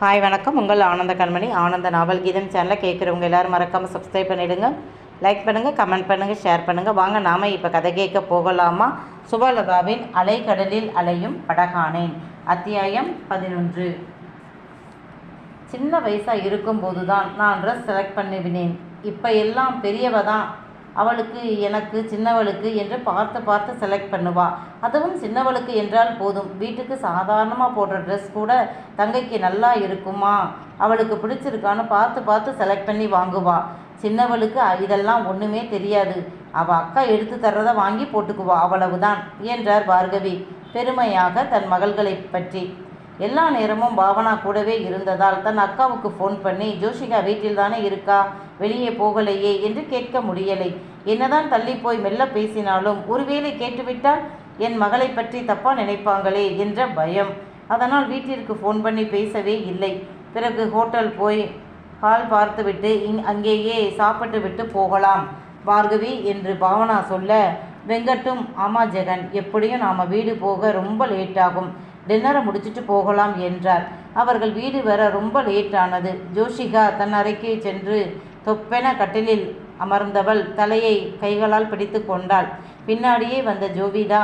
Hi வணக்கம். உங்கள் ஆனந்த கண்மணி. ஆனந்த நாவல் கீதம் சேனலை கேட்குறவங்க எல்லாரும் மறக்காமல் சப்ஸ்கிரைப் பண்ணிவிடுங்க லைக் பண்ணுங்கள் கமெண்ட் பண்ணுங்கள் ஷேர் பண்ணுங்கள் வாங்க நாம் இப்போ கதை கேட்க போகலாமா? சுபலதாவின் அலைக்கடலில் அலையும் படகானேன். அத்தியாயம் பதினொன்று. சின்ன வயசாக இருக்கும்போது தான் நான் ட்ரெஸ் செலக்ட் பண்ணிவினேன். இப்போ எல்லாம் பெரியவ தான் அவளுக்கு எனக்கு சின்னவளுக்கு என்று பார்த்து பார்த்து செலக்ட் பண்ணுவா. அதுவும் சின்னவளுக்கு என்றால் போதும். வீட்டுக்கு சாதாரணமாக போடுற ட்ரெஸ் கூட தங்கைக்கு நல்லா இருக்குமா? அவளுக்கு பிடிச்சிருக்கான்னு பார்த்து பார்த்து செலக்ட் பண்ணி வாங்குவா. சின்னவளுக்கு இதெல்லாம் ஒன்றுமே தெரியாது. அவள் அக்கா எடுத்து தர்றதை வாங்கி போட்டுக்குவா. அவ்வளவுதான் என்றார் பார்கவி. பெருமையாக தன் மகள்களை பற்றி. எல்லா நேரமும் பாவனா கூடவே இருந்ததால் தன் அக்காவுக்கு ஃபோன் பண்ணி ஜோஷிகா வீட்டில் தானே இருக்கா? வெளியே போகலையே என்று கேட்க முடியலை. என்னதான் தள்ளி போய் மெல்ல பேசினாலும் ஒருவேளை கேட்டுவிட்டால் என் மகளை பற்றி தப்பா நினைப்பாங்களே என்ற பயம். அதனால் வீட்டிற்கு ஃபோன் பண்ணி பேசவே இல்லை. பிறகு ஹோட்டல் போய் ஹால் பார்த்துவிட்டு இங் அங்கேயே சாப்பிட்டு விட்டு போகலாம் பார்கவி என்று பாவனா சொல்ல வெங்கட்டும் ஆமா ஜெகன் எப்படியும் நாம் வீடு போக ரொம்ப லேட் ஆகும் டின்னரை முடிச்சிட்டு போகலாம் என்றார் அவர்கள் வீடு வர ரொம்ப லேட் ஆனது. ஜோஷிகா தன் அறைக்கு சென்று தொப்பென கட்டிலில் அமர்ந்தவள் தலையை கைகளால் பிடித்து கொண்டாள். பின்னாடியே வந்த ஜோவிதா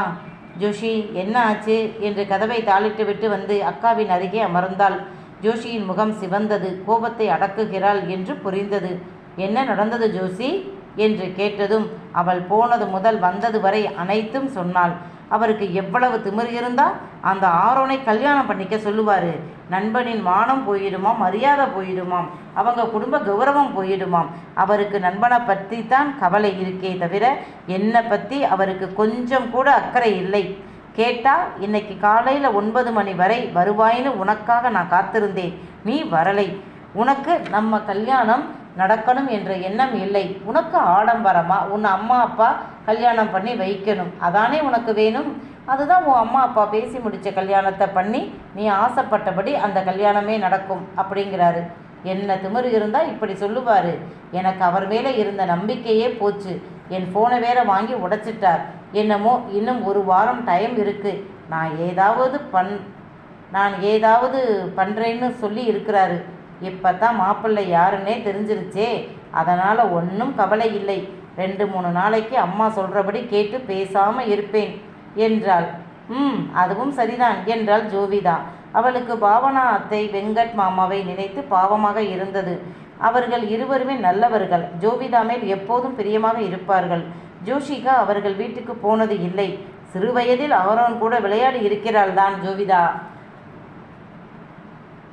ஜோஷி என்ன ஆச்சு? என்று கதவை தாளிட்டு விட்டு வந்து அக்காவின் அருகே அமர்ந்தாள். ஜோஷியின் முகம் சிவந்தது. கோபத்தை அடக்குகிறாள் என்று புரிந்தது. என்ன நடந்தது ஜோஷி? என்று கேட்டதும் அவள் போனது முதல் வந்தது வரை அனைத்தும் சொன்னாள். அவருக்கு எவ்வளவு திமிர் இருந்தால் அந்த ஆரோனை கல்யாணம் பண்ணிக்க சொல்லுவார். நண்பனின் மானம் போயிடுமாம் மரியாதை போயிடுமாம் அவங்க குடும்ப கௌரவம் போயிடுமாம். அவருக்கு நண்பனை பற்றி தான் கவலை இருக்கே தவிர என்னை பற்றி அவருக்கு கொஞ்சம் கூட அக்கறை இல்லை. கேட்டால் இன்னைக்கு காலையில் ஒன்பது மணி வரை வருவாயின்னு உனக்காக நான் காத்திருந்தேன். நீ வரலை. உனக்கு நம்ம கல்யாணம் நடக்கணும் என்ற எண்ணம் இல்லை. உனக்கு ஆடம்பரமா? உன் அம்மா அப்பா கல்யாணம் பண்ணி வைக்கணும். அதானே உனக்கு வேணும்? அதுதான் உன் அம்மா அப்பா பேசி முடித்த கல்யாணத்தை பண்ணி நீ ஆசைப்பட்டபடி அந்த கல்யாணமே நடக்கும் அப்படிங்கிறாரு. என்ன திமிரு இருந்தால் இப்படி சொல்லுவார். எனக்கு அவர் மேலே இருந்த நம்பிக்கையே போச்சு. என் ஃபோனை வேற வாங்கி உடைச்சிட்டார். என்னமோ இன்னும் ஒரு வாரம் டைம் இருக்குது நான் ஏதாவது பண் நான் ஏதாவது பண்ணுறேன்னு சொல்லி இருக்கிறாரு. இப்போ தான் மாப்பிள்ளை யாருன்னே தெரிஞ்சிருச்சே. அதனால் ஒன்றும் கவலை இல்லை. ரெண்டு மூணு நாளைக்கு அம்மா சொல்கிறபடி கேட்டு பேசாமல் இருப்பேன் என்றாள். ம் அதுவும் சரிதான் என்றாள் ஜோவிதா அவளுக்கு பாவனா அத்தை வெங்கட் மாமாவை நினைத்து பாவமாக இருந்தது. அவர்கள் இருவருமே நல்லவர்கள். ஜோவிதா மேல் எப்போதும் பிரியமாக இருப்பார்கள். ஜோஷிகா அவர்கள் வீட்டுக்கு போனது இல்லை. சிறு வயதில் அவரோன் கூட விளையாடி இருக்கிறாள் தான் ஜோவிதா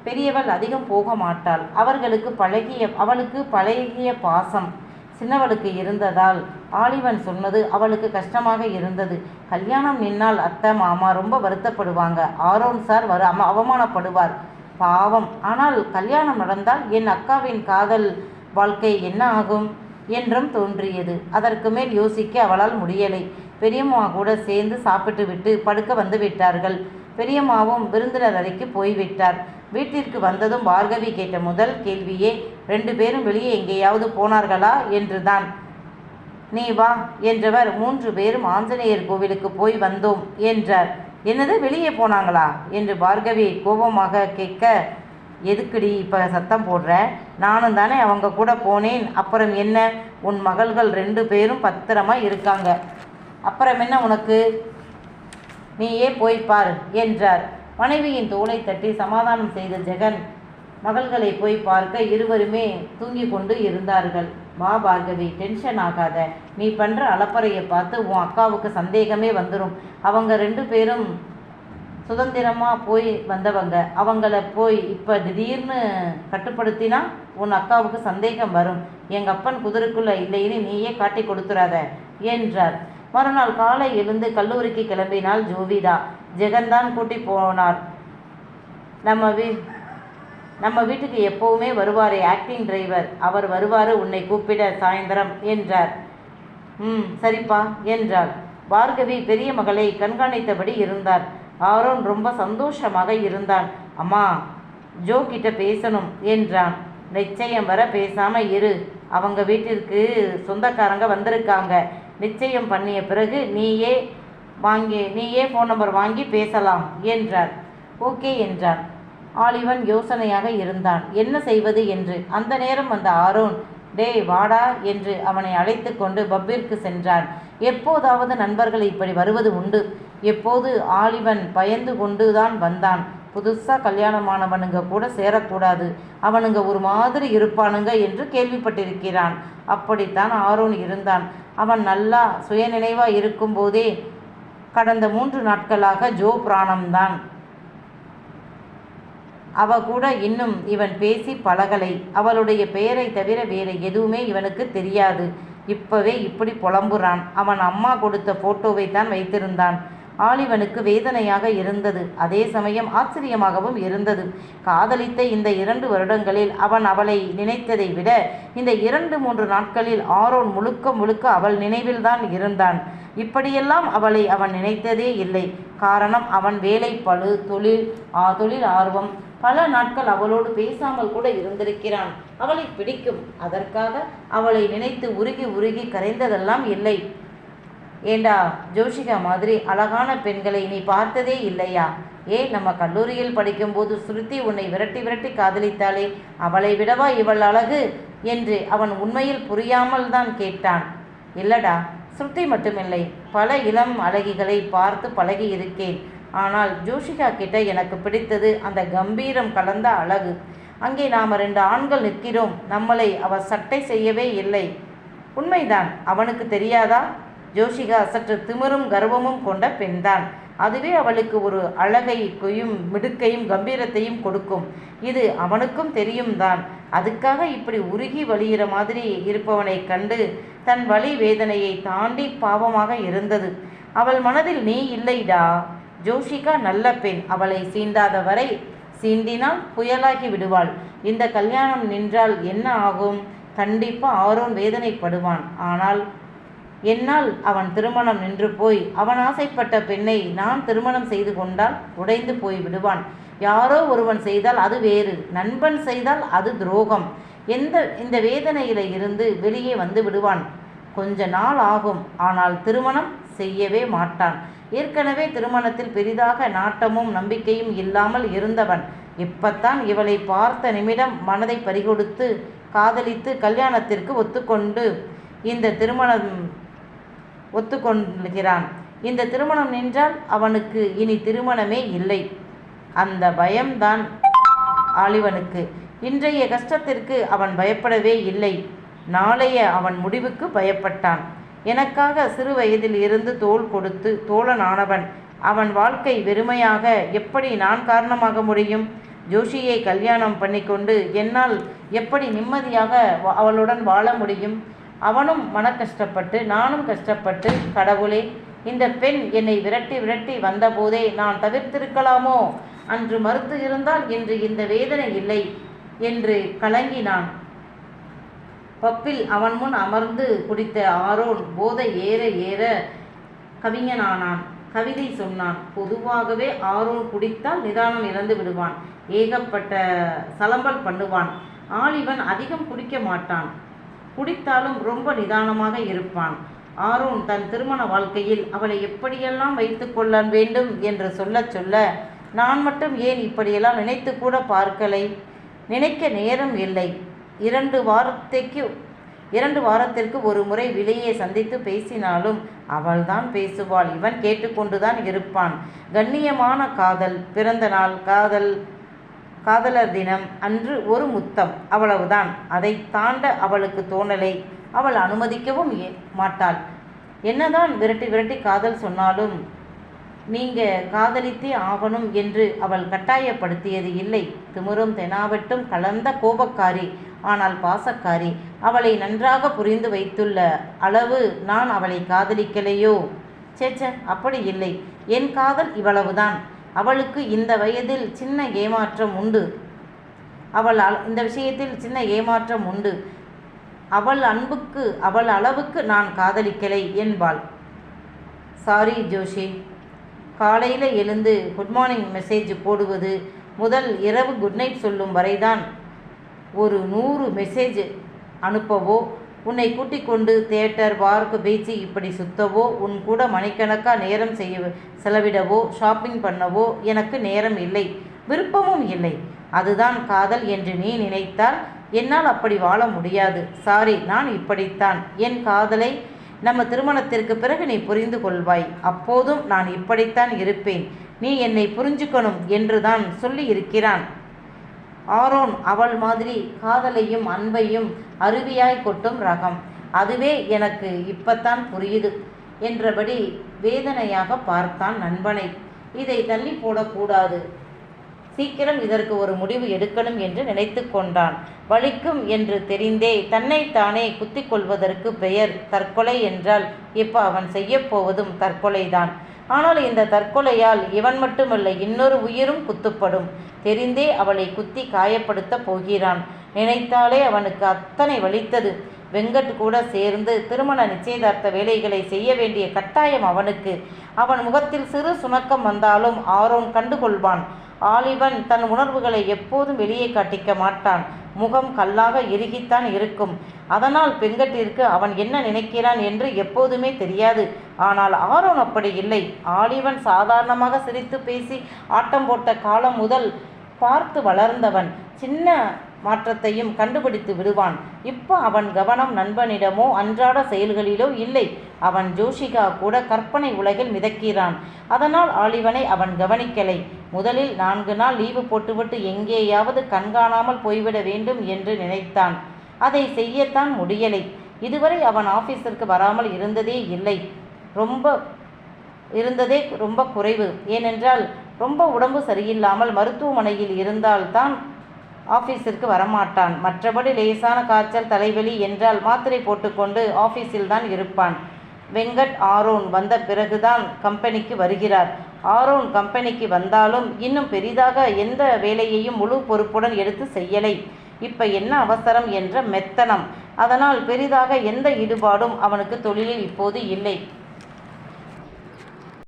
பெரியவள் அதிகம் போக மாட்டாள். அவர்களுக்கு பழகிய அவளுக்கு பழகிய பாசம் சின்னவளுக்கு இருந்ததால் ஆலிவன் சொன்னது அவளுக்கு கஷ்டமாக இருந்தது. கல்யாணம் நின்னால் அத்தை மாமா ரொம்ப வருத்தப்படுவாங்க. ஆரோன் சார் வரு அம அவமானப்படுவார். பாவம். ஆனால் கல்யாணம் நடந்தால் என் அக்காவின் காதல் வாழ்க்கை என்ன ஆகும் என்றும் தோன்றியது. அதற்கு மேல் யோசிக்க அவளால் முடியலை. பெரியம்மா கூட சேர்ந்து சாப்பிட்டு விட்டு படுக்க வந்து விட்டார்கள். பெரியம்மாவும் விருந்தினர் அறைக்கு போய்விட்டார். வீட்டிற்கு வந்ததும் பார்கவி கேட்ட முதல் கேள்வியே ரெண்டு பேரும் வெளியே எங்கேயாவது போனார்களா? என்றுதான். நீ வா என்றவர் மூன்று பேரும் ஆஞ்சநேயர் கோவிலுக்கு போய் வந்தோம் என்றார். என்னது வெளியே போனாங்களா? என்று பார்கவி கோபமாக கேட்க எதுக்குடி இப்போ சத்தம் போடுற? நானும் தானே அவங்க கூட போனேன். அப்புறம் என்ன? உன் மகள்கள் ரெண்டு பேரும் பத்திரமா இருக்காங்க. அப்புறம் என்ன உனக்கு? நீயே போய் பார் என்றார். மனைவியின் தோளை தட்டி சமாதானம் செய்த ஜெகன் மகள்களை போய் பார்க்க இருவருமே தூங்கி கொண்டு இருந்தார்கள். வா பார்கவி டென்ஷன் ஆகாத. நீ பண்ற அலப்பறையை பார்த்து உன் அக்காவுக்கு சந்தேகமே வந்துடும் அவங்க ரெண்டு பேரும் சுதந்திரமா போய் வந்தவங்க. அவங்கள போய் இப்போ திடீர்னு கட்டுப்படுத்தினா உன் அக்காவுக்கு சந்தேகம் வரும். எங்கள் அப்பன் குதிரைக்குள்ள இல்லைன்னு நீயே காட்டி கொடுத்துறாத என்றார். மறுநாள் காலை எழுந்து கல்லூரிக்கு கிளம்பினாள் ஜோவிதா. ஜெகன்தான் கூட்டி போனார். நம்ம வீ நம்ம வீட்டுக்கு எப்போவுமே வருவாரே ஆக்டிங் டிரைவர் அவர் வருவார் உன்னை கூப்பிட சாயந்தரம் என்றார். ம் சரிப்பா என்றாள். பார்கவி பெரிய மகளை கண்காணித்தபடி இருந்தார். ஆரோன் ரொம்ப சந்தோஷமாக இருந்தான். அம்மா ஜோ கிட்ட பேசணும் என்றான். நிச்சயம் வர பேசாம இரு. அவங்க வீட்டிற்கு சொந்தக்காரங்க வந்திருக்காங்க. நிச்சயம் பண்ணிய பிறகு நீயே வாங்கி நீயே ஃபோன் நம்பர் வாங்கி பேசலாம் என்றார். ஓகே என்றான். ஆலிவன் யோசனையாக இருந்தான். என்ன செய்வது என்று. அந்த நேரம் வந்த ஆரோன் டேய் வாடா என்று அவனை அழைத்து கொண்டு பப்பிற்கு சென்றான். எப்போதாவது நண்பர்கள் இப்படி வருவது உண்டு. எப்போது ஆலிவன் பயந்து கொண்டுதான் வந்தான். புதுசாக கல்யாணமானவனுங்க கூட சேரக்கூடாது. அவனுங்க ஒரு மாதிரி இருப்பானுங்க என்று கேள்விப்பட்டிருக்கிறான். அப்படித்தான் ஆரோன் இருந்தான். அவன் நல்லா சுயநினைவாக இருக்கும்போதே கடந்த மூன்று நாட்களாக ஜோ பிராணம்தான். அவ கூட இன்னும் இவன் பேசி பழகலை. அவளுடைய பெயரை தவிர வேறு எதுவுமே இவனுக்கு தெரியாது. இப்பவே இப்படி புலம்புறான். அவன் அம்மா கொடுத்த போட்டோவை தான் வைத்திருந்தான். ஆலிவனுக்கு வேதனையாக இருந்தது. அதே சமயம் ஆச்சரியமாகவும் இருந்தது. காதலித்த இந்த இரண்டு வருடங்களில் அவன் அவளை நினைத்ததை விட இந்த இரண்டு மூன்று நாட்களில் ஆரோன் முழுக்க முழுக்க அவள் நினைவில்தான் இருந்தான். இப்படியெல்லாம் அவளை அவன் நினைத்ததே இல்லை. காரணம் அவன் வேலை பழு தொழில் ஆ தொழில் ஆர்வம். பல நாட்கள் அவளோடு பேசாமல் கூட இருந்திருக்கிறான். அவளை பிடிக்கும். அதற்காக அவளை நினைத்து உருகி உருகி கரைந்ததெல்லாம் இல்லை. ஏண்டா ஜோஷிகா மாதிரி அழகான பெண்களை நீ பார்த்ததே இல்லையா? ஏ நம்ம கல்லூரியில் படிக்கும்போது ஸ்ருதி உன்னை விரட்டி விரட்டி காதலித்தாளே அவளை விடவா இவள் அழகு? என்று அவன் உண்மையில் புரியாமல் தான் கேட்டான். இல்லடா ஸ்ருதி மட்டுமில்லை பல இளம் அழகிகளை பார்த்து பழகி இருக்கேன். ஆனால் ஜோஷிகா கிட்ட எனக்கு பிடித்தது அந்த கம்பீரம் கலந்த அழகு. அங்கே நாம் ரெண்டு ஆண்கள் நிற்கிறோம் நம்மளை அவ சட்டை செய்யவே இல்லை. உண்மைதான் அவனுக்கு தெரியாதா? ஜோஷிகா சற்று திமிரும் கர்வமும் கொண்ட பெண்தான். அதுவே அவளுக்கு ஒரு அழகையும் மிடுக்கையும் கம்பீரத்தையும் கொடுக்கும். இது அவனுக்கும் தெரியும் தான். அதுக்காக இப்படி உருகி வழியிற மாதிரி இருப்பவனை கண்டு தன் வழி வேதனையை தாண்டி பாவமாக இருந்தது. அவள் மனதில் நீ இல்லைடா. ஜோஷிகா நல்ல பெண். அவளை சீண்டாத வரை சீண்டினால் புயலாகி விடுவாள். இந்த கல்யாணம் நின்றால் என்ன ஆகும்? கண்டிப்பாக ஆரோன் வேதனைப்படுவான். ஆனால் என்னால் அவன் திருமணம் நின்று போய் அவன் ஆசைப்பட்ட பெண்ணை நான் திருமணம் செய்து கொண்டால் உடைந்து போய் விடுவான். யாரோ ஒருவன் செய்தால் அது வேறு நண்பன் செய்தால் அது துரோகம். எந்த இந்த வேதனையில இருந்து வெளியே வந்து விடுவான். கொஞ்ச நாள் ஆகும் ஆனால் திருமணம் செய்யவே மாட்டான். ஏற்கனவே திருமணத்தில் பெரிதாக நாட்டமும் நம்பிக்கையும் இல்லாமல் இருந்தவன். இப்பத்தான் இவளை பார்த்த நிமிடம் மனதை பறிகொடுத்து காதலித்து கல்யாணத்திற்கு ஒத்துக்கொண்டு இந்த திருமணம் ஒத்துக்கொள்கிறான். இந்த திருமணம் நின்றால் அவனுக்கு இனி திருமணமே இல்லை. அந்த பயம்தான் ஆலிவனுக்கு இன்றைய கஷ்டத்திற்கு அவன் பயப்படவே இல்லை. நாளைய அவன் முடிவுக்கு பயப்பட்டான். எனக்காக சிறு வயதில் இருந்து தோள் கொடுத்து தோழனானவன். அவன் வாழ்க்கை வெறுமையாக எப்படி நான் காரணமாக முடியும்? ஜோஷியை கல்யாணம் பண்ணிக்கொண்டு என்னால் எப்படி நிம்மதியாக வா- அவளுடன் வாழ முடியும்? அவனும் மன கஷ்டப்பட்டு நானும் கஷ்டப்பட்டு கடவுளே இந்த பெண் என்னை விரட்டி விரட்டி வந்தபோதே நான் தவிர்த்திருக்கலாமோ? அன்று மறுத்து இருந்தால் இன்று இந்த வேதனை இல்லை என்று கலங்கினான். பப்பில் அவன் முன் அமர்ந்து குடித்த ஆரோன் போதை ஏற ஏற கவிஞனானான். கவிதை சொன்னான் பொதுவாகவே ஆரோன் குடித்தால் நிதானம் இழந்து விடுவான் ஏகப்பட்ட சலம்பல் பண்ணுவான். ஆலிவன் அதிகம் குடிக்க மாட்டான். குடித்தாலும் ரொம்ப நிதானமாக இருப்பான். ஆரோன் தன் திருமண வாழ்க்கையில் அவளை எப்படியெல்லாம் வைத்து கொள்ள வேண்டும் என்று சொல்லச் சொல்ல நான் மட்டும் ஏன் இப்படியெல்லாம் நினைத்து கூட பார்க்கலை? நினைக்க நேரம் இல்லை. இரண்டு வாரத்தைக்கு இரண்டு வாரத்திற்கு ஒரு முறை விலையை சந்தித்து பேசினாலும் அவள்தான் பேசுவாள். இவன் கேட்டுக்கொண்டுதான் இருப்பான். கண்ணியமான காதல் பிறந்த நாள் காதல் காதலர் தினம் அன்று ஒரு முத்தம். அவ்வளவுதான். அதை தாண்ட அவளுக்கு தோணலை. அவள் அனுமதிக்கவும் மாட்டாள். என்னதான் விரட்டி விரட்டி காதல் சொன்னாலும் நீங்க காதலித்தே ஆகணும் என்று அவள் கட்டாயப்படுத்தியது இல்லை. திமிரும் தெனாவட்டும் கலந்த கோபக்காரி ஆனால் பாசக்காரி. அவளை நன்றாக புரிந்து வைத்துள்ள அளவு நான் அவளை காதலிக்கலையோ? சேச்ச அப்படி இல்லை. என் காதல் இவ்வளவுதான். அவளுக்கு இந்த வயதில் சின்ன ஏமாற்றம் உண்டு. அவள் அள- இந்த விஷயத்தில் சின்ன ஏமாற்றம் உண்டு. அவள் அன்புக்கு அவள் அளவுக்கு நான் காதலிக்கலை என்பாள். சாரி ஜோஷி. காலையில் எழுந்து குட் மார்னிங் மெசேஜ் போடுவது முதல் இரவு குட் நைட் சொல்லும் வரைதான் ஒரு நூறு மெசேஜ் அனுப்பவோ உன்னை கூட்டிக் கொண்டு தேட்டர் பார்க் பீச்சு இப்படி சுத்தவோ உன் கூட மணிக்கணக்காக நேரம் செய்ய செலவிடவோ ஷாப்பிங் பண்ணவோ எனக்கு நேரம் இல்லை விருப்பமும் இல்லை. அதுதான் காதல் என்று நீ நினைத்தால் என்னால் அப்படி வாழ முடியாது. சாரி நான் இப்படித்தான். என் காதலை நம்ம திருமணத்திற்கு பிறகு நீ புரிந்து கொள்வாய். அப்போதும் நான் இப்படித்தான் இருப்பேன். நீ என்னை புரிஞ்சுக்கணும் என்றுதான் சொல்லி இருக்கிறான். ஆரோன் அவள் மாதிரி காதலையும் அன்பையும் அருவியாய் கொட்டும் ரகம். அதுவே எனக்கு இப்பத்தான் புரியுது என்றபடி வேதனையாக பார்த்தான் நண்பனை. இதை தள்ளி போடக்கூடாது சீக்கிரம் இதற்கு ஒரு முடிவு எடுக்கணும் என்று நினைத்து கொண்டான். வலிக்கும் என்று தெரிந்தே தன்னைத்தானே குத்திக் கொள்வதற்கு பெயர் தற்கொலை என்றால் இப்போ அவன் செய்யப்போவதும் தற்கொலைதான். ஆனால் இந்த தற்கொலையால் இவன் மட்டுமல்ல இன்னொரு உயிரும் குத்துப்படும். தெரிந்தே அவளை குத்தி காயப்படுத்த போகிறான். நினைத்தாலே அவனுக்கு அத்தனை வலித்தது. வெங்கட் கூட சேர்ந்து திருமண நிச்சயதார்த்த வேலைகளை செய்ய வேண்டிய கட்டாயம் அவனுக்கு. அவன் முகத்தில் சிறு சுணக்கம் வந்தாலும் ஆரோன் கண்டுகொள்வான். ஆலிவன் தன் உணர்வுகளை எப்போதும் வெளியே காட்டிக்க மாட்டான். முகம் கல்லாக இறுகித்தான் இருக்கும். அதனால் பெங்கட்டிற்கு அவன் என்ன நினைக்கிறான் என்று எப்போதுமே தெரியாது. ஆனால் ஆரோன் அப்படி இல்லை. ஆலிவன் சாதாரணமாக சிரித்து பேசி ஆட்டம் போட்ட காலம் முதல் பார்த்து வளர்ந்தவன். சின்ன மாற்றத்தையும் கண்டுபிடித்து விடுவான். இப்போ அவன் கவனம் நண்பனிடமோ அன்றாட செயல்களிலோ இல்லை. அவன் ஜோஷிகா கூட கற்பனை உலகில் மிதக்கிறான். அதனால் ஆலிவனை அவன் கவனிக்கலை. முதலில் நான்கு நாள் லீவு போட்டுவிட்டு எங்கேயாவது கண்காணாமல் போய்விட வேண்டும் என்று நினைத்தான். அதை செய்யத்தான் முடியலை. இதுவரை அவன் ஆபீஸிற்கு வராமல் இருந்ததே இல்லை. ரொம்ப இருந்ததே ரொம்ப குறைவு. ஏனென்றால் ரொம்ப உடம்பு சரியில்லாமல் மருத்துவமனையில் இருந்தால்தான் ஆஃபீஸிற்கு வரமாட்டான். மற்றபடி லேசான காய்ச்சல் தலைவலி என்றால் மாத்திரை போட்டுக்கொண்டு ஆஃபீஸில் தான் இருப்பான். வெங்கட் ஆரோன் வந்த பிறகுதான் கம்பெனிக்கு வருகிறார். ஆரோன் கம்பெனிக்கு வந்தாலும் இன்னும் பெரிதாக எந்த வேலையையும் முழு பொறுப்புடன் எடுத்து செய்யலை. இப்ப என்ன அவசரம் என்ற மெத்தனம். அதனால் பெரிதாக எந்த ஈடுபாடும் அவனுக்கு தொழிலில் இப்போது இல்லை.